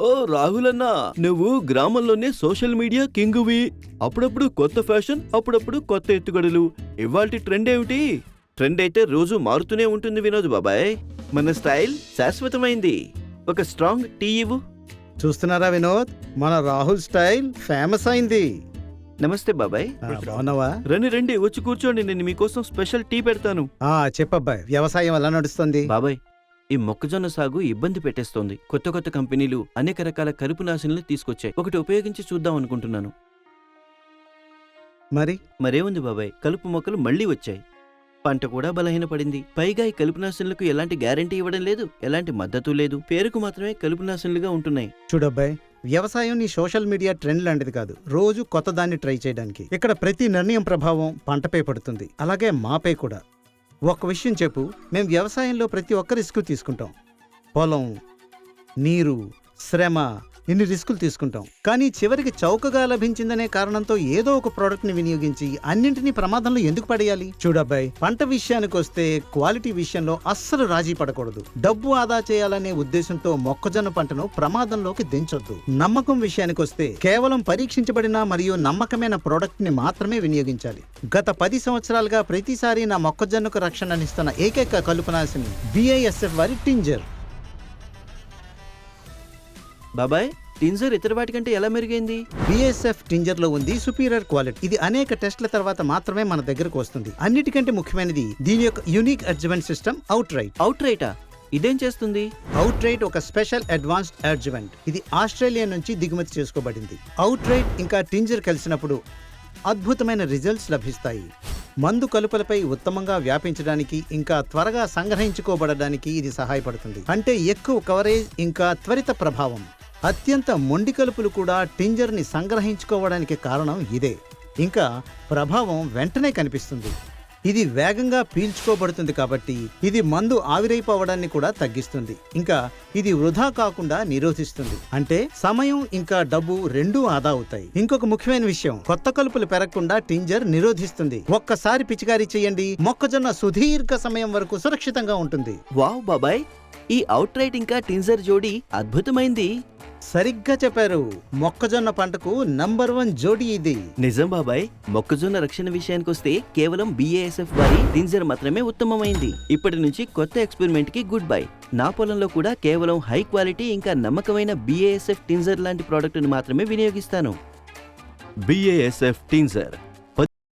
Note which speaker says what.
Speaker 1: ఓ రాహుల్ అన్న నువ్వు గ్రామంలోనే సోషల్ మీడియా కింగువి. అప్పుడప్పుడు కొత్త ఫ్యాషన్ అప్పుడప్పుడు కొత్త ఎత్తుగడలు. ఇవాల్టి ట్రెండ్ ఏమిటి? ట్రెండ్ అయితే రోజు మారుతూనే ఉంటుంది వినోద్ బాబాయ్. మన స్టైల్ శాశ్వతమైంది. ఒక స్ట్రాంగ్ టీ ఇవ్వు.
Speaker 2: చూస్తున్నారా వినోద్? మన రాహుల్ స్టైల్ ఫేమస్ అయింది.
Speaker 1: నమస్తే బాబాయ్.
Speaker 2: ఆ, బాగున్నావా?
Speaker 1: రండి రండి వచ్చి కూర్చోండి నేను మీకోసం స్పెషల్ టీ పెడతాను.
Speaker 2: ఆ చెప్పబ్బాయ్ వ్యవసాయం ఎలా నడుస్తుంది?
Speaker 1: బాబాయ్ ఈ మొక్కజొన్న సాగు ఇబ్బంది పెట్టేస్తోంది. కొత్త కొత్త కంపెనీలు అనేక రకాల కలుపు నాశనలు తీసుకొచ్చాయి. ఒకటి ఉపయోగించి చూద్దాం అనుకుంటున్నాను.
Speaker 2: మరి?
Speaker 1: మరేముంది బాబాయ్? కలుపు మొక్కలు మళ్ళీ వచ్చాయి. పంట కూడా బలహీనపడింది. పైగా ఈ కలుపు నాశనలకు ఎలాంటి గ్యారంటీ ఇవ్వడం లేదు. ఎలాంటి మద్దతు లేదు. పేరుకు మాత్రమే కలుపు నాశనలుగా ఉంటున్నాయి.
Speaker 2: చూడబ్బాయ్ వ్యవసాయం నీ సోషల్ మీడియా ట్రెండ్ లాంటిది కాదు. రోజు కొత్త దాన్ని ట్రై చేయడానికి. ఇక్కడ ప్రతి నిర్ణయం ప్రభావం పంటపై పడుతుంది. అలాగే మాపై కూడా. ఒక విషయం చెప్పు. మేము వ్యవసాయంలో ప్రతి ఒక్క రిస్క్ తీసుకుంటాం. పొలం నీరు శ్రమ ఇన్ని రిస్కులు తీసుకుంటాం. కానీ చివరికి చౌకగా లభించిందనే కారణంతో ఏదో ఒక ప్రోడక్ట్ని వినియోగించి అన్నింటినీ ప్రమాదంలో ఎందుకు పడేయాలి? చూడబ్బాయ్. పంట విషయానికి వస్తే క్వాలిటీ విషయంలో అస్సలు రాజీ పడకూడదు. డబ్బు ఆదా చేయాలనే ఉద్దేశంతో మొక్కజొన్న పంటను ప్రమాదంలోకి దించొద్దు. నమ్మకం విషయానికి వస్తే కేవలం పరీక్షించబడిన మరియు నమ్మకమైన ప్రోడక్ట్ని మాత్రమే వినియోగించాలి. గత పది సంవత్సరాలుగా ప్రతిసారి నా మొక్కజొన్నకు రక్షణనిస్తున్న ఏకైక కలుపునాశిని బిఐఎస్ఎఫ్ వారి టింజర్.
Speaker 1: బాబాయ్ టింజర్ ఇతర వాటికంటే ఎలా మెరుగైంది?
Speaker 2: బిఎస్ఎఫ్ టింజర్లో ఉంది సుపీరియర్ క్వాలిటీ. ఇది అనేక టెస్ట్ల తర్వాత మాత్రమే మన దగ్గరకు వస్తుంది. అన్నిటికంటే ముఖ్యమైనది దీని యొక్క unique adjustment system out right
Speaker 1: out రైటా ఇదేం చేస్తుంది?
Speaker 2: అవుట్ రైట్ ఒక స్పెషల్ అడ్వాన్స్డ్ అడ్జమెంట్. ఇది ఆస్ట్రేలియా నుంచి దిగుమతి చేసుకోబడింది. అవుట్ రైట్ ఇంకా టింజర్ కలిసినప్పుడు అద్భుతమైన రిజల్ట్స్ లభిస్తాయి. మందు కలుపులపై ఉత్తమంగా వ్యాపించడానికి ఇంకా త్వరగా సంగ్రహించుకోబడడానికి ఇది సహాయపడుతుంది. అంటే ఎక్కువ కవరేజ్ ఇంకా త్వరిత ప్రభావం. అత్యంత మొండి కలుపులు కూడా టింజర్ని సంగ్రహించుకోవడానికి కారణం ఇదే. ఇంకా ప్రభావం వెంటనే కనిపిస్తుంది. ఇది వేగంగా పీల్చుకోబడుతుంది కాబట్టి ఇది మందు ఆవిరైపోవడాన్ని కూడా తగ్గిస్తుంది. ఇంకా ఇది వృధా కాకుండా నిరోధిస్తుంది. అంటే సమయం ఇంకా డబ్బు రెండూ ఆదా అవుతాయి. ఇంకొక ముఖ్యమైన విషయం కొత్త కలుపులు పెరగకుండా టింజర్ నిరోధిస్తుంది. ఒక్కసారి పిచికారీ చేయండి. మొక్కజొన్న సుదీర్ఘ సమయం వరకు సురక్షితంగా ఉంటుంది.
Speaker 1: వావ్ బాబాయ్! ఈ అవుట్ రైట్ ఇంకా టింజర్ జోడీ అద్భుతమైంది.
Speaker 2: సరిగ్గా చెప్పారు. మొక్కజొన్న పంటకు నంబర్ వన్ జోడి ఇది.
Speaker 1: నిజం బాబాయ్ మొక్కజొన్న రక్షణ విషయానికి వస్తే కేవలం బిఏఎస్ఎఫ్ వారి టింజర్ మాత్రమే ఉత్తమమైంది. ఇప్పటి నుంచి కొత్త ఎక్స్పెరిమెంట్కి గుడ్ బై నా పొలంలో కూడా కేవలం హై క్వాలిటీ ఇంకా నమ్మకమైన బిఏఎస్ఎఫ్ టింజర్ లాంటి ప్రోడక్ట్ మాత్రమే వినియోగిస్తాను. బిఏఎస్ఎఫ్ టింజర్